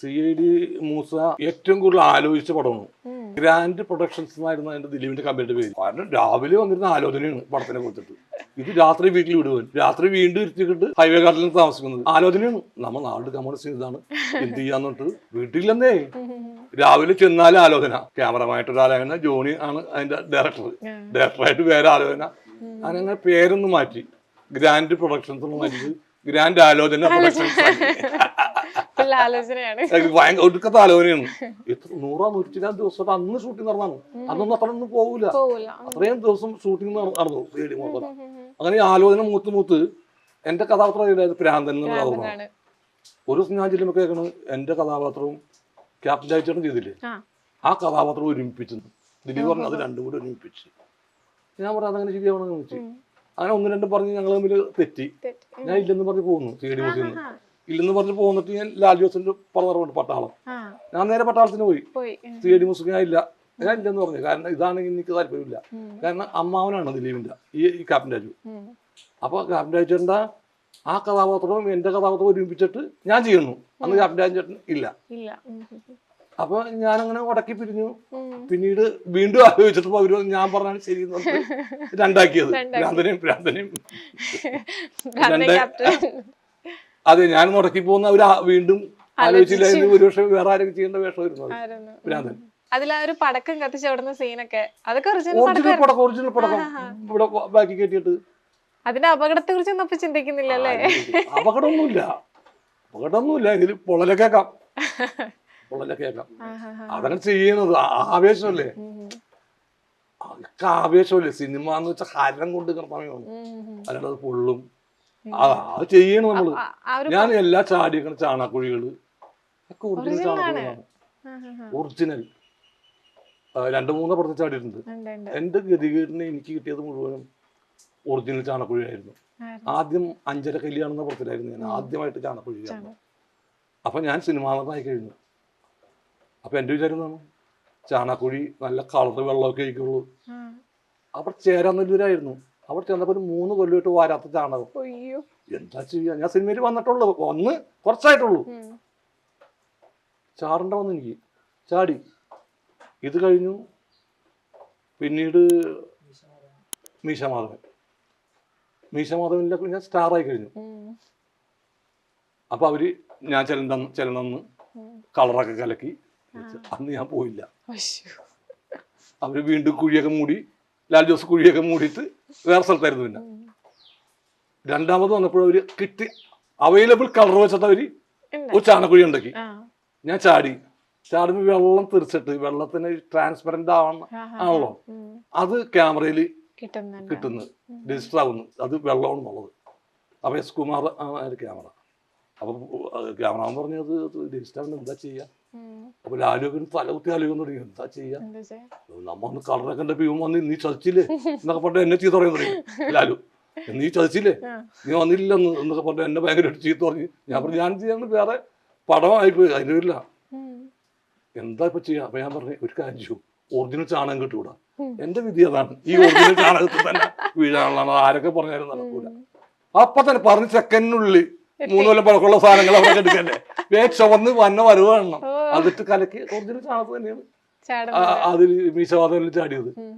C I D Musa ഏറ്റവും കൂടുതൽ ആലോചിച്ച പടമാണ്. ഗ്രാൻഡ് പ്രൊഡക്ഷൻസ് എന്നായിരുന്നു അതിന്റെ ദിലീപിന്റെ കമ്പനിയുടെ പേര്. കാരണം രാവിലെ വന്നിരുന്ന ആലോചനയാണ് പടത്തിനെ കുറിച്ചിട്ട്. ഇത് രാത്രി വീട്ടിൽ വിടുവാൻ. രാത്രി വീണ്ടും ഇരുത്തിക്കിട്ട് ഹൈവേ കാർഡിലാണ് താമസിക്കുന്നത്. ആലോചനയാണ്. നമ്മൾ നാട് കമ്മ്യൂണിസ്റ്റ് ഇതാണ്. എന്ത് ചെയ്യാന്നിട്ട് വീട്ടിലെന്നേ രാവിലെ ചെന്നാൽ ആലോചന. ക്യാമറമായിട്ട് ഒരു ആലോചന ജോണി ആണ് അതിന്റെ ഡയറക്ടർ ഡയറക്ടറായിട്ട് വേറെ ആലോചന. അങ്ങനെ പേരൊന്ന് മാറ്റി. ഗ്രാൻഡ് പ്രൊഡക്ഷൻസ് ഒന്ന് മാറ്റി ഗ്രാൻഡ് ആലോചന പ്രൊഡക്ഷൻസ് ഭയങ്കര ഒടുക്കത്തെ ആലോചനയാണ്. എത്ര നൂറാ നൂറ്റിനാം ദിവസം അന്ന് ഷൂട്ടിംഗ് നടന്നു അന്നൊന്നും അത്ര ഒന്നും പോകൂല പോവില്ല അത്രയും ദിവസം ഷൂട്ടിംഗ് നടന്നു. പേടി മൊത്തം അങ്ങനെ ഈ ആലോചന മൂത്ത് മൂത്ത് എന്റെ കഥാപാത്രം പ്രാന്തൻ എന്നുള്ള ഒരു ദിവസം ഞാൻ ചെല്ലുമ്പോൾ കേൾക്കണത് എന്റെ കഥാപാത്രവും ക്യാപ്റ്റൻ ജായിച്ചേട്ടൻ ചെയ്തില്ലേ? ആ. കഥാപാത്രം ഒരുമിപ്പിച്ചു ദിലീപ് പറഞ്ഞു അത് രണ്ടും കൂടി ഒരുമിപ്പിച്ച്. ഞാൻ പറഞ്ഞു അതങ്ങനെ ശരിയാവണമെന്ന് ചോദിച്ചു അങ്ങനെ ഒന്ന് രണ്ടും പറഞ്ഞ് ഞങ്ങൾ തമ്മിൽ തെറ്റി. ഞാൻ ഇല്ലെന്ന് പറഞ്ഞ് പോകുന്നു സി ഡി ആ, ഇല്ലെന്ന് പറഞ്ഞ് പോന്നിട്ട് ഞാൻ ലാൽ ജോസിന്റെ പറഞ്ഞിട്ടുണ്ട് പട്ടാളം. ഞാൻ നേരെ പട്ടാളത്തിന് പോയി. പോയി. സി ഡി മുസ്ലിം ഞാൻ ഇല്ല ഞാൻ ഇല്ലെന്ന് പറഞ്ഞു. കാരണം ഇതാണെങ്കിൽ എനിക്ക് താല്പര്യമില്ല. കാരണം അമ്മാവനാണ് ദിലീപിന്റെ ഈ ഈ ക്യാപ്റ്റൻ രാജു. അപ്പൊ ക്യാപ്റ്റൻ രാജു ചേട്ടന്റെ ആ കഥാപാത്രവും എന്റെ കഥാപാത്രവും ഒരുമിപ്പിച്ചിട്ട് ഞാൻ ചെയ്യുന്നു. അന്ന് ക്യാപ്റ്റൻ രാജു ചേട്ടൻ ഇല്ല. അപ്പൊ ഞാനങ്ങനെ ഉടക്കി പിരിഞ്ഞു. പിന്നീട് വീണ്ടും ആലോചിച്ചിട്ട് അവർ ഞാൻ പറഞ്ഞാണ് ശരി രണ്ടാക്കിയത്. ഭ്രാന്തനെയും ഭ്രാന്തനെയും അതെ ഞാൻ മുടക്കി പോകുന്ന ഒരു വീണ്ടും ആലോചിച്ചില്ല ഒരു പക്ഷേ വേറെ ആരെങ്കിലും ചെയ്യേണ്ട വേഷം വരുന്നു അതിലൊരു ഭ്രാന്തൻ അതിൽ ആ ഒരു പടക്കം കത്തിച്ചവിടുന്ന സീനൊക്കെ. അതൊക്കെ ഒറിജിനൽ പടക്കം ഒറിജിനൽ പടക്കം. ഇവിടെ ബാക്കി കെട്ടിയിട്ട് അതിന്റെ അപകടത്തെ കുറിച്ച് ഒന്നും അപ്പൊ ചിന്തിക്കുന്നില്ല അല്ലേ അപകടമൊന്നുമില്ല. അപകടമൊന്നുമില്ല. ഇതിൽ പൊള്ളല കേക്കാം പൊള്ളല കേക്കാം അതങ്ങനെ ചെയ്യണത് ആ- ആവേശമല്ലേ? ആവേശമല്ലേ? സിനിമ എന്ന് വെച്ചാൽ ഹരം കൊണ്ട് കിടന്നു അല്ലാണ്ട് അത് പൊള്ളും. അത് ചെയ്യണം നമ്മൾ. ഞാൻ എല്ലാ ചാടിയും ചാണാക്കുഴികൾ ഒക്കെ ഒറിജിനൽ ചാണാക്കുഴികളാണ്. ഒറിജിനൽ രണ്ടു മൂന്ന് പടത്തിൽ ചാടിയിട്ടുണ്ട്. എന്റെ ഗതികേടിന് എനിക്ക് കിട്ടിയത് മുഴുവനും ഒറിജിനൽ ചാണക്കുഴിയായിരുന്നു. ആദ്യം അഞ്ചര കല്യാണം പുറത്തിലായിരുന്നു പടത്തിലായിരുന്നു ഞാൻ ആദ്യമായിട്ട് ചാണക്കുഴി അപ്പൊ ഞാൻ സിനിമാ നടനായി കഴിഞ്ഞു. അപ്പൊ എന്റെ വിചാരം എന്താണ്? ചാണക്കുഴി നല്ല കളർ വെള്ളമൊക്കെ ആയിക്കുള്ളൂ അപ്പൊ ചേരാൻ ചേരാനെല്ലൂരായിരുന്നു അവിടെ ചെന്നപ്പോൾ ഒരു മൂന്ന് കൊല്ലമായിട്ട് വാരാത്ത ചാണകം. എന്താ ചെയ്യാ? ഞാൻ സിനിമയിൽ വന്നിട്ടുള്ളൂ. ഒന്ന് കുറച്ചായിട്ടുള്ളൂ. ചാറിന്റെ ചാടണ്ട വന്നു എനിക്ക്. ചാടി. ഇത് കഴിഞ്ഞു. പിന്നീട് മീശമാധവൻ. മീശമാധവനിലൊക്കെ ഞാൻ സ്റ്റാറായി കഴിഞ്ഞു. അപ്പൊ അവർ ഞാൻ ചെല്ലണം ചെല്ലണമെന്ന് കളറൊക്കെ കലക്കി അന്ന് ഞാൻ പോയില്ല. അവർ വീണ്ടും കുഴിയൊക്കെ മൂടി ലാൽ ജോസ് കുഴിയൊക്കെ മൂടിയിട്ട് വേറെ സ്ഥലത്തായിരുന്നു പിന്നെ. രണ്ടാമത് വന്നപ്പോൾ അവർ കിട്ടി അവൈലബിൾ കളർ വെച്ചിട്ട് അവർ. ഒരു ചാണക്കുഴി ഉണ്ടാക്കി. ഞാൻ ചാടി ചാടുമ്പോൾ വെള്ളം തെറിച്ചിട്ട് വെള്ളത്തിന് ട്രാൻസ്പെറന്റ് ആവണം. ആണല്ലോ. അത് ക്യാമറയിൽ കിട്ടുന്നു രജിസ്റ്റർ ആവുന്നു അത് വെള്ളമാണ് ഉള്ളത് അപ്പൊ എസ് കുമാർ ആണ് ക്യാമറ അപ്പൊ ക്യാമറ പറഞ്ഞത് രജിസ്റ്റർ ആവുന്നത് എന്താ ചെയ്യാ. അപ്പൊ ലാലുവിന് തലകുത്തി ആലോചിക്കുന്നു തുടങ്ങി എന്താ ചെയ്യാ? നമ്മ ഒന്ന് കളറൊക്കെ പീവൻ വന്ന് നീ ചതിച്ചില്ലേ? എന്നൊക്കെ പറഞ്ഞിട്ട് എന്നെ ചീത്ത പറയാൻ തുടങ്ങി ലാലു നീ ചതിച്ചില്ലേ. നീ വന്നില്ലെന്ന് എന്നൊക്കെ പറഞ്ഞിട്ട് എന്നെ ഭയങ്കരമായിട്ട് ചീത്ത പറഞ്ഞു. ഞാൻ പറഞ്ഞു ഞാൻ ചെയ്യാൻ വേറെ പടമായിപ്പോയി അതിനില്ല വരില്ല എന്താ ഇപ്പൊ ചെയ്യാ? അപ്പൊ ഞാൻ പറഞ്ഞു ഒരു കാര്യം ചെയ്യൂ ഒറിജിനൽ ചാണകം കിട്ടൂടാ എന്റെ വിധി അതാണ് ഈ ഒറിജിനൽ ചാണകത്തിൽ തന്നെ വീഴാനുള്ളതാണ് ആരൊക്കെ പറഞ്ഞാലും നടക്കൂല. അപ്പൊ തന്നെ പറഞ്ഞ് സെക്കൻഡിനുള്ളിൽ മൂന്ന് കൊല്ലം പഴക്കമുള്ള സാധനങ്ങൾ അവിടെ എടുക്കല്ലേ ചുവന്ന് വന്ന വരവ് കാണണം. അതിട്ട് കലക്കി. ഒറിജിനൽ ചാണകത്ത് തന്നെയാണ്. അതിൽ മീശവാദം ചാടിയത്